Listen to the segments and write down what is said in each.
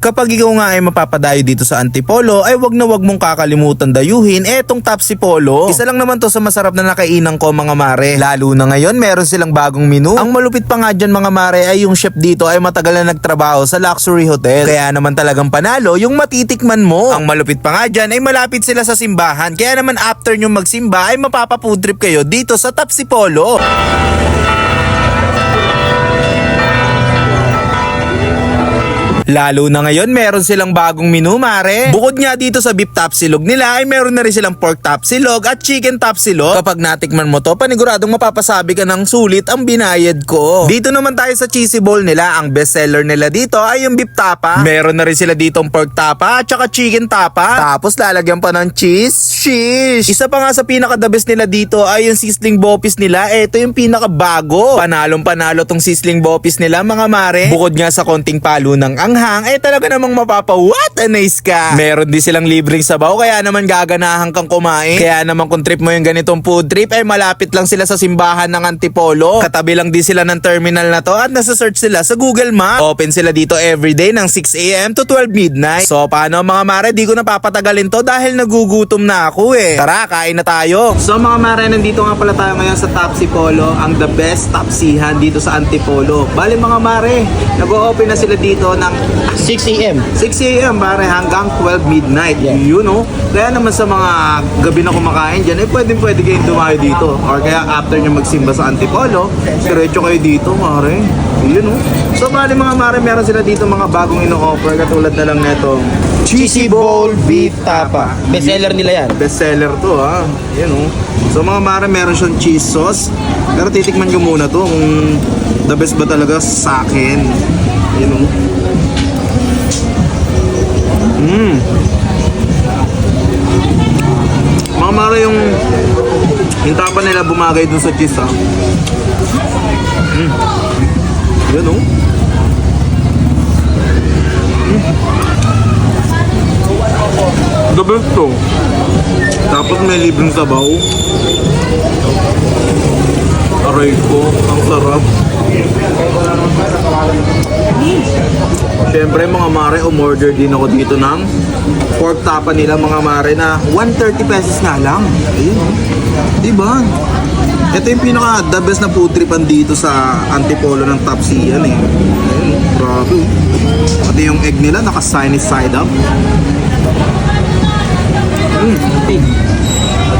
Kapag ikaw nga ay mapapadayo dito sa Antipolo ay wag na wag mong kakalimutan dayuhin etong Tapsi Polo. Isa lang naman to sa masarap na nakainan ko mga mare. Lalo na ngayon meron silang bagong menu. Ang malupit pa nga dyan mga mare ay yung chef dito ay matagal na nagtrabaho sa luxury hotel. Kaya naman talagang panalo yung matitikman mo. Ang malupit pa nga dyan ay malapit sila sa simbahan. Kaya naman after nyo magsimba ay mapapafood trip kayo dito sa Tapsi Lalo na ngayon, meron silang bagong menu, mare. Bukod nga dito sa beef tapsilog nila, ay meron na rin silang pork tapsilog at chicken tapsilog. Kapag natikman mo to, paniguradong mapapasabi ka ng sulit ang binayad ko. Dito naman tayo sa cheesy bowl nila. Ang bestseller nila dito ay yung beef tapa. Meron na rin sila ditong pork tapa at saka chicken tapa. Tapos lalagyan pa ng cheese. Sheesh! Isa pa nga sa pinaka the best nila dito ay yung sizzling bopis nila. Ito yung pinaka bago. Panalong panalo tong sizzling bopis nila mga mare. Bukod nga sa konting palo ng anghang, eh talaga namang mapapa what a nice ka. Meron din silang libreng sabaw kaya naman gaganahan kang kumain. Kaya naman kung trip mo yung ganitong food trip ay malapit lang sila sa simbahan ng Antipolo. Katabi lang din sila ng terminal na to at nasa search sila sa Google Map. Open sila dito everyday ng 6am to 12 midnight. So paano mga mare, di ko napapatagalin to dahil nagugutom na ako eh. Tara, kain na tayo. So mga mare, nandito nga pala tayo ngayon sa Tapsi Polo, ang the best tapsihan dito sa Antipolo. Bali mga mare, nag-open na sila dito ng 6 a.m. 6 a.m. pare hanggang 12 midnight. Yeah. You know? Kaya naman sa mga gabi na kumakain dyan, eh pwede pwede kayong dumayo dito. Or kaya after nyo magsimba sa Antipolo, diretso kayo dito, mare. You know? So bali mga mare, meron sila dito mga bagong ino-offer katulad na lang neto. Cheesy Bowl Beef Tapa. Bestseller nila yan. Bestseller to ha. You know? So mga mare, meron siyang cheese sauce. Pero titikman ko muna to kung the best ba talaga sa akin. You know? Mm. Mga mare yung yung tapa nila bumagay dun sa cheese ha. Mm. Yan oh. Mm. The best to. Tapos may libreng sabaw. Aray ko, ang sarap. Siyempre mga mare, umorder din ako dito ng pork tapa nila mga mare na 130 pesos nga lang. Ayun oh. Diba? Ito yung pinaka the best na food tripan dito sa Antipolo ng Tapsian eh. Ayun, grabe. Pati yung egg nila naka-sunny side up.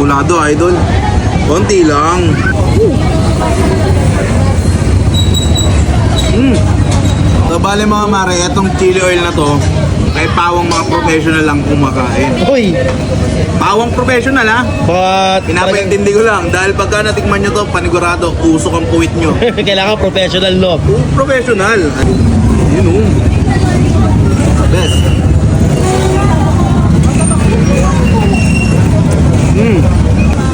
Kulado idol. Konti lang. Mm. So bale mga mare, itong chili oil na to, kay pawang mga professional lang kumakain. Uy, Pawang professional ha? but Pinapaintindi ko lang dahil pagka natikman nyo to, panigurado, usok ang puwit nyo. kailangan professional no. Oh, professional. Yun o. Best. Mm.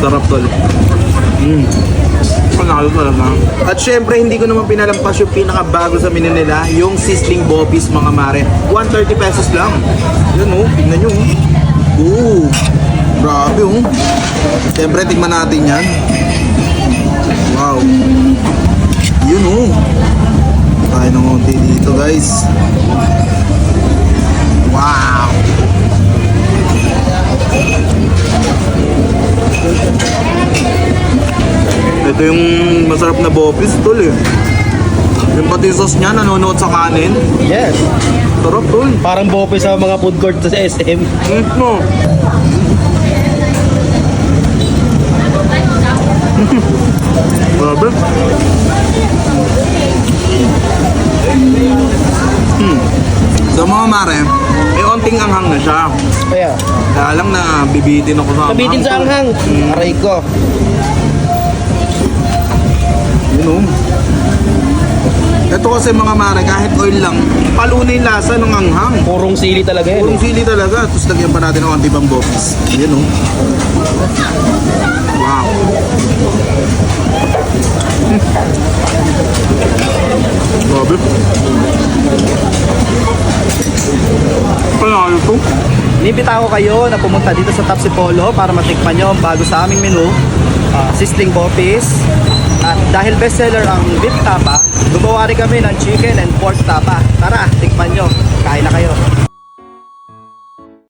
Sarap tol. Mm. Panalo talaga. At syempre, hindi ko naman pinalampas yung pinakabago sa menu yung sizzling bopis mga mare. 130 pesos lang. Yun o, tignan nyo. oh. Oo. Grabe oh. Syempre, tignan natin yan. Wow. Yun oh. Tayo ng konti dito guys. Wow. Ito yung masarap na bopis tol eh. Yung pati sauce niya nanonood sa kanin. Yes. Sarap tol. Parang bope sa mga food court sa SM. Mm, no. Grabe. Hmm. So mga mare, may onting anghang na siya. Kaya, Kaya lang na bibitin ako sa kabitin sa anghang. Aray ko. Oh. Ito kasi mga mare, kahit oil lang, paluno yung lasa ng anghang. Purong sili talaga yan. Purong sili talaga. Tapos lagyan pa natin ng konti pang bopis. Yun oh. Wow. Grabe. Panalo to. Inibita ko kayo na pumunta dito sa Tapsi Polo para matikman nyo ang bago sa aming menu, ah, Sisling Bopis. At dahil bestseller ang beef tapa, gumawa rin kami ng chicken and pork tapa. Tara, tikman nyo. Kain na kayo.